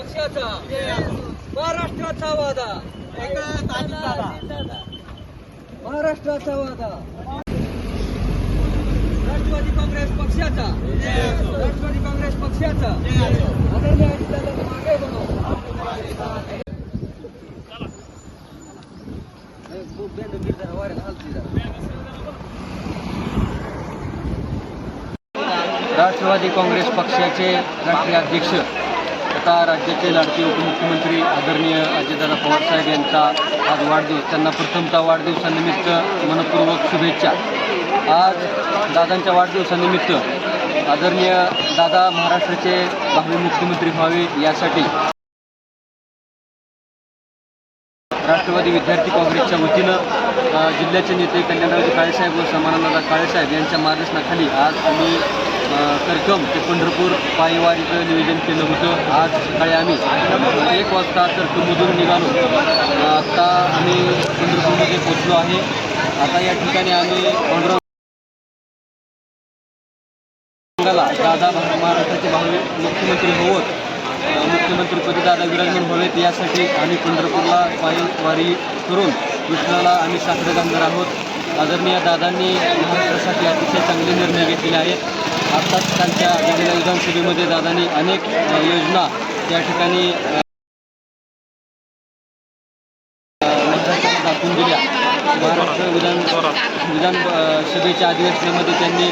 पक्षाचा. महाराष्ट्राचा वादा. महाराष्ट्राचा वादा. राष्ट्रवादी काँग्रेस पक्षाचा. राष्ट्रवादी काँग्रेस पक्षाचा. आदरणीय अजितदादा मागे बनव राष्ट्रवादी काँग्रेस पक्षाचे राष्ट्रीय अध्यक्ष आता राज्याचे लाडके उपमुख्यमंत्री आदरणीय अजितदादा पवारसाहेब यांचा आज वाढदिवस त्यांना प्रथमता वाढदिवसानिमित्त मनपूर्वक शुभेच्छा. आज दादांच्या वाढदिवसानिमित्त आदरणीय दादा महाराष्ट्राचे भावी मुख्यमंत्री व्हावे यासाठी राष्ट्रवादी विद्यार्थी काँग्रेसच्या वतीनं जिल्ह्याचे नेते कल्याणरावजी काळेसाहेब व समानंदादा काळेसाहेब यांच्या मार्गदर्शनाखाली आज आम्ही अ, ते पंढरपूर पायीवारीचं निवेदन केलं होतं. आज सकाळी आम्ही एक वाजता करकममधून निघालो. आता आम्ही पंढरपूरमध्ये पोचलो आहे. आता या ठिकाणी आम्ही पंढर दादा महाराष्ट्राचे भावी मुख्यमंत्री होवत मुख्यमंत्रीपदी दादा विराजमान व्हावेत यासाठी आम्ही पंढरपूरला पायीवारी करून कृष्णाला आम्ही साखरे घालणार आहोत. आदरणीय दादांनी महाराष्ट्रासाठी अतिशय चांगले निर्णय घेतलेले आहेत. आत्ताच त्यांच्या झालेल्या विधानसभेमध्ये दादांनी अनेक योजना त्या ठिकाणी दाखवून दिल्या. महाराष्ट्र विधान विधानसभेच्या अधिवेशनामध्ये त्यांनी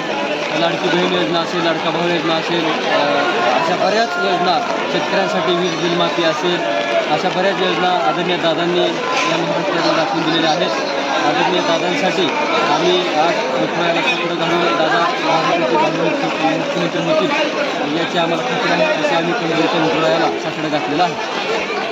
लाडकी बहीण योजना असेल लाडका भाऊ योजना असेल अशा बऱ्याच योजना शेतकऱ्यांसाठी वीज बिलमाफी असेल अशा बऱ्याच योजना आदरणीय दादांनी या महाराष्ट्राला दाखवून दिलेल्या आहेत. आदरणीय दादांसाठी आम्ही आज मुख्यालयाला पत्र घालून दादा मुख्यमंत्री होतील याची आम्हाला खात्री आहे असे आम्ही पंढरीच्या विठुरायाला साकडं घातलेलं आहे.